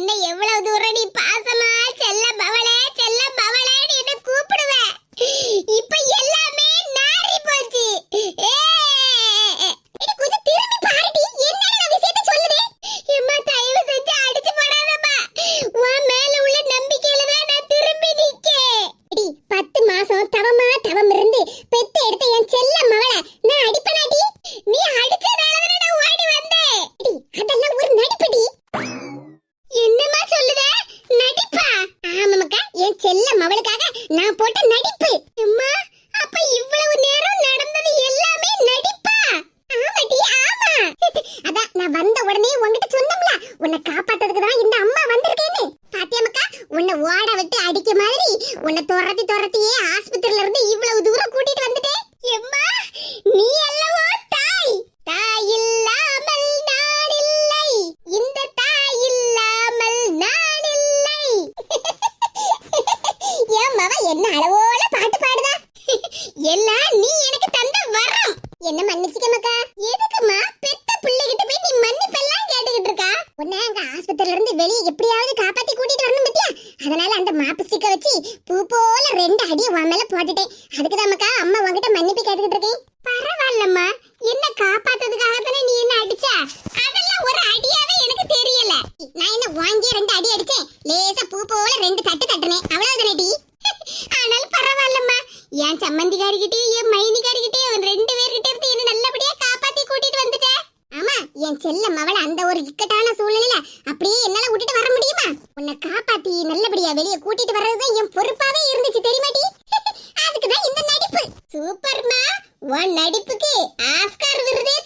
என்ன எவ்வளவு தூரம் நீ பாஸ் ரெண்டு அடி உன் மேல போட்டுட்டேன். அதுக்கு தாமக்கா அம்மா உங்ககிட்ட மன்னிப்பு கேட்டுக்கிட்டு இருக்கேன். பரவாயில்லம்மா. என்ன காப்பாத்ததுக்காக தானே நீ என்ன அடிச்ச? அதெல்லாம் ஒரு அடியாவே எனக்கு தெரியல. நான் என்ன வாங்கி ரெண்டு அடி என் செல்ல அந்த ஒரு இக்கட்டான சூழ்நிலையில அப்படியே என்னால விட்டுட்டு வர முடியுமா? உன்னை காப்பாத்தி நல்லபடியா வெளிய கூட்டிட்டு வர்றதுதான் என் பொறுப்பாவே இருந்துச்சு தெரியுமாடி அதுக்குதான் இந்த நடிப்பு. சூப்பர்மா உன் நடிப்புக்கு ஆஸ்கார் விருதே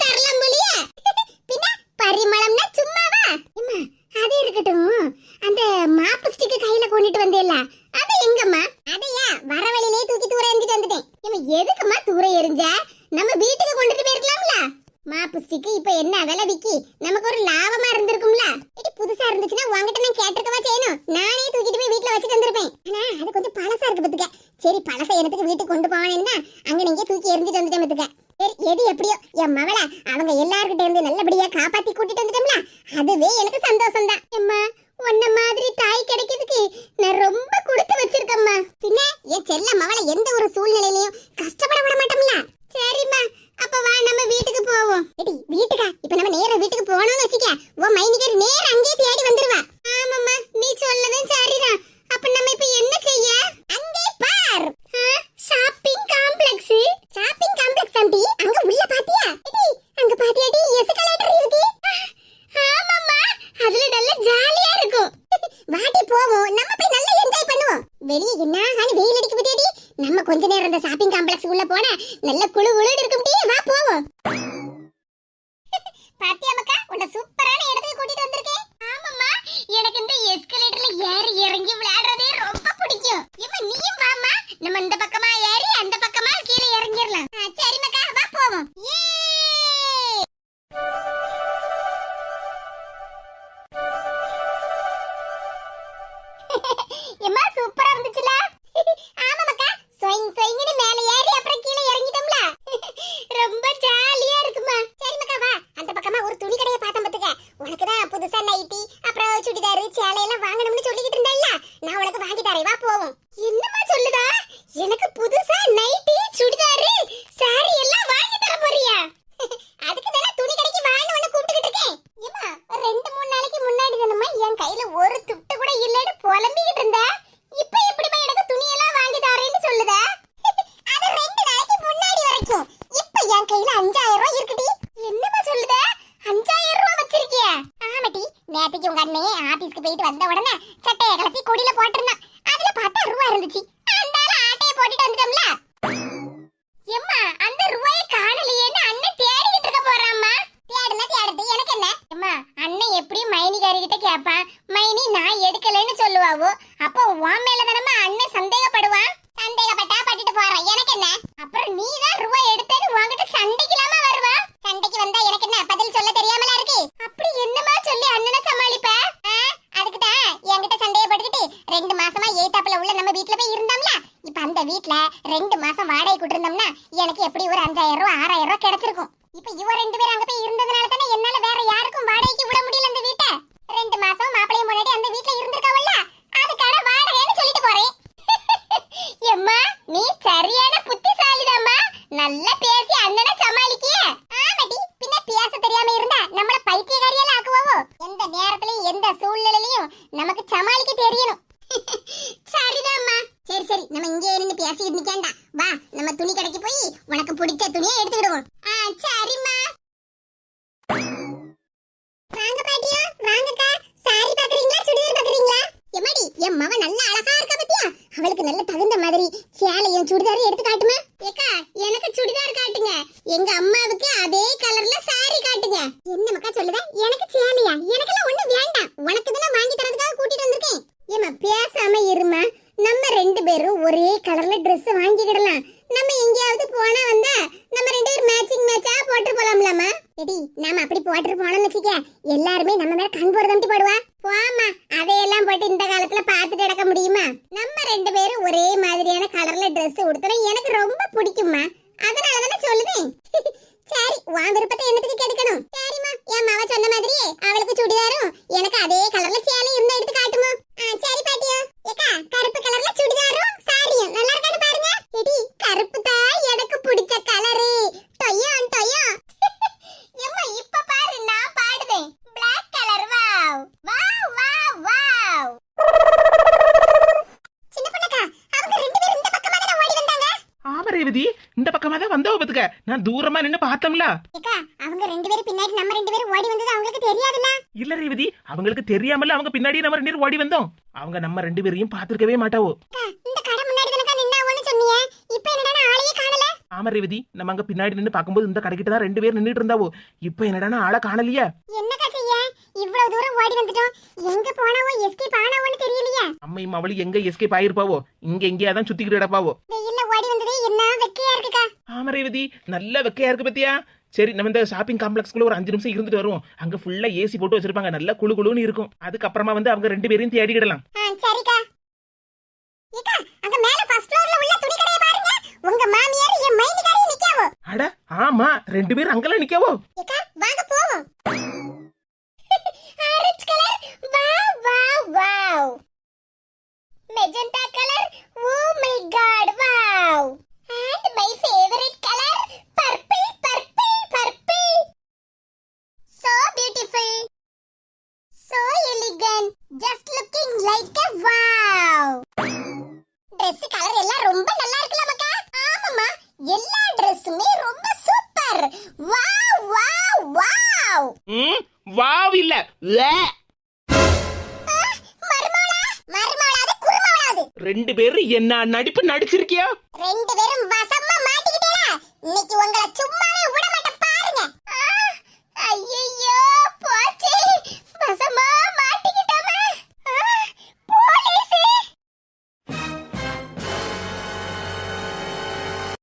சரி பழச இடத்துக்கு வீட்டுக்கு கொண்டு போவானேன்னா அங்க நீங்க தூக்கி எரிஞ்சிட்டு வந்துட்டேன் சரி எது எப்படியோ என் மகளை அவங்க எல்லார்கிட்ட இருந்து நல்லபடியா காப்பாத்தி கூட்டிட்டு வந்துட்டோம்ல அதுவே எனக்கு சந்தோஷம் தான் அம்மா உன்ன மாதிரி தாய் கிடைக்கிறதுக்கு நான் ரொம்ப கொடுத்து வச்சிருக்கேம்மா. பின்ன என் செல்ல மகளை எந்த ஒரு சூழ்நிலையிலையும் கஷ்டப்பட விட மாட்டோம்ல. சரிம்மா அப்ப வா நம்ம வீட்டுக்கு போவோம். வீட்டுக்கா இப்ப நம்ம நேரா வீட்டுக்கு போனோம்னு வச்சுக்க கொஞ்ச நேரம் அந்த ஷாப்பிங் காம்ப்ளெக்ஸ் உள்ள போனா நல்ல குளு குழு இருக்கும் டீ வா போவோம். பாத்தியாமக்கா உன்னை சூப்பரான இடத்துக்கு கூட்டிட்டு வந்திருக்கேன். ஆமாம்மா. எனக்கு இந்த எஸ்கலேட்டர்ல ஏறி இறங்கி விளையாடுறதே ரொம்ப பிடிக்கும். இவன் நீயும் வாமா நம்ம இந்த பக்கம் எனக்கு என்ன பதில் சொல்ல தெரியாமலா இருக்கு அப்படி என்னமா சொல்லி அண்ணனை சமாளிப்ப ஆ, அதுக்கு தான் என்கிட்ட சந்தேகப்பட்டுக்கிட்டு ரெண்டு மாசமா ஏத்தாப்புல உள்ள நம்ம வீட்ல போய் இருந்தோம்ல இப்ப அந்த வீட்ல ரெண்டு மாசம் வாடகை கொடுத்திருந்தோம்னா எனக்கு எப்படி ஒரு அஞ்சாயிரம் ரூபாய் ஆறாயிரம் ரூபாய் கிடைச்சிருக்கும் இப்ப இவ ரெண்டு பேரும் அங்க போய் இருந்ததுனால தானே என்னால வேற யாருக்கும் வாடகைக்கு விட முடியல அந்த வீட்டை ரெண்டு மாசம் மாப்பிளையும் முன்னாடி அந்த வீட்ல இருந்திருக்காவல்ல அதுக்கான வாடகைன்னு சொல்லிட்டு போறேன் எம்மா நீ சரியான புத்திசாலிதாம்மா நல்லா பேசி அண்ணனை சமாளிக்கிய ஆமாடி பின்ன பேச தெரியாம இருந்தா நம்மள பைத்தியக்காரியெல்லாம் ஆக்குவோ எந்த நேரத்திலயும் எந்த சூழ்நிலையிலயும் நமக்கு சமாளிக்க தெரியணும் சரிதாம்மா சரி சரி நம்ம இங்கே இருந்து பேசிட்டு நிக்கேண்டா வா நம்ம துணி கடைக்கு போய் உனக்கு பிடிச்ச துணியை எடுத்துக்கிடுவோம். ஆ சரிம்மா. வாங்க பாட்டியா வாங்கக்கா. சாரி பாக்குறீங்களா சுடிதார் பாக்குறீங்களா? எம்மாடி என் மவ நல்ல அழகா இருக்கா பத்தியா? அவளுக்கு நல்ல தகுந்த மாதிரி சேலையும் சுடிதாரும் எடுத்து காட்டுமா? ஏக்கா எனக்கு சுடிதார் காட்டுங்க. எங்க அம்மாவுக்கு அதே கலர்ல சாரி காட்டுங்க. என்ன மக்கா சொல்லுத? எனக்கு சேலையா? எனக்கெல்லாம் ஒண்ணு வேண்டாம். உனக்கு தானே வாங்கி தரதுக்காக கூட்டிட்டு வந்திருக்கேன் ஏமா பேசாம இருமா நம்ம ரெண்டு பேரும் ஒரே கலர்ல Dress வாங்கிக்கிடலாம் நம்ம எங்கேயாவது போனா வந்தா நம்ம ரெண்டு பேரும் மேட்சிங் மேட்சா போட்டு போலாம்லாமா எடி நாம அப்படி போட்டு போனோம்னு வச்சுக்க எல்லாருமே நம்ம மேல கண் போட தம்பி போடுவா போமா அதையெல்லாம் போட்டு இந்த காலத்துல பார்த்துட்டு கிடக்க முடியுமா நம்ம ரெண்டு பேரும் ஒரே மாதிரியான கலர்ல Dress உடுத்தனா எனக்கு ரொம்ப பிடிக்குமா அதனால தானே சொல்லுவேன் சரி உன் விருப்பத்தை என்னத்துக்கு கெடுக்கணும் சரிம்மா என் மாவ சொன்ன மாதிரியே அவளுக்கு சுடிதாரும் எனக்கு அதே கலர்ல சேலை இருந்தா எடுத்து காட்டுமா ஆ, சரி பாட்டியா ஏக்கா கருப்பு கலர்ல சுடிதாரும் சாரியும் நல்லா இருக்கான்னு பாருங்க எடி கருப்பு தான் எனக்கு பிடிச்ச கலரு டொய்யான் டொய்யா எம்மா இப்ப பாரு நான் பாடுதேன் Black colour wow wow wow wow சின்ன பொண்ணுக்கா அவங்க ரெண்டு பேரும் இந்த பக்கமா தான ஓடி வந்தாங்க ஆமா ரேவதி இந்த பக்கமா தான் வந்தவ பத்துக்க நான் தூரமா நின்னு பார்த்தோம்ல. அவங்க ரெண்டு பேரும் பின்னாடி நம்ம ரெண்டு பேரும் ஓடி வந்தது அவங்களுக்கு தெரியாதுல்ல? இல்ல ரேவதி அவங்களுக்கு தெரியாமல அவங்க பின்னாடி நம்ம ரெண்டு பேரும் ஓடி வந்தோம். அவங்க நம்ம ரெண்டு பேரையும் பார்த்திருக்கவே மாட்டாவோ. இந்த கடை முன்னாடி தானக்கா நின்னாவோன்னு சொன்னீங்க? இப்போ என்னடா ஆளையே காணல? ஆமா ரேவதி நம்ம அங்க பின்னாடி நின்னு பார்க்கும்போது இந்த கடைக்கிட்ட தான் ரெண்டு பேர் நின்னுட்டு இருந்தாவோ. இப்போ என்னடானா ஆளை காணலையே. என்னக்கா செய்ய? இவ்வளவு தூரம் ஓடி வந்துட்டோம். எங்க போனாவோ எஸ்கேப் ஆனாவோன்னு தெரியலையே. அம்மையும் அவளும் எங்க எஸ்கேப் ஆயிருப்பாவோ? இங்க எங்கேயா தான் சுத்திக்கிட்டு கிடப்பாவோ? என்ன வெக்கையா இருக்குக்கா. ஆமா ரேவதி நல்ல வெக்கையா இருக்கு பத்தியா? சரி நம்ம இந்த ஷாப்பிங் காம்ப்ளெக்ஸ்க்குள்ள ஒரு அஞ்சு நிமிஷம் இருந்துட்டு வருவோம். அங்க ஃபுல்லா ஏசி போட்டு வச்சிருப்பாங்க. நல்ல குளு குளுன்னு இருக்கும். அதுக்கப்புறமா வந்து அவங்க ரெண்டு பேரையும் தேடிக்கிடலாம் சரிக்கா. ஏக்கா அங்க மேல ஃபர்ஸ்ட் ஃப்ளோர்ல உள்ள துணி கடையை பாருங்க. உங்க மாமியார் என் மைனிகாரி நிக்காவோ? அட ஆமா ரெண்டு பேரும் அங்கெல்லாம் நிக்கவோ? ஏக்கா வாங்க போவோம். Orange colour wow wow wow. Magenta colour oh my God wow. And my favorite colour purple purple, purple so beautiful so elegant. Just looking like a wow Dress colour எல்லாம் ரொம்ப நல்லா இருக்குல்ல மக்கா ஆமாமா எல்லா Dressமே ரொம்ப super wow wow wow hmm wow இல்ல. வே. ரெண்டு பேரும் என்ன நடிப்பு நடிச்சிருக்கியா? ரெண்டு பேரும் வசமா மாட்டிக்கிட்டேல இன்னைக்கு உங்களை சும்மாவே விட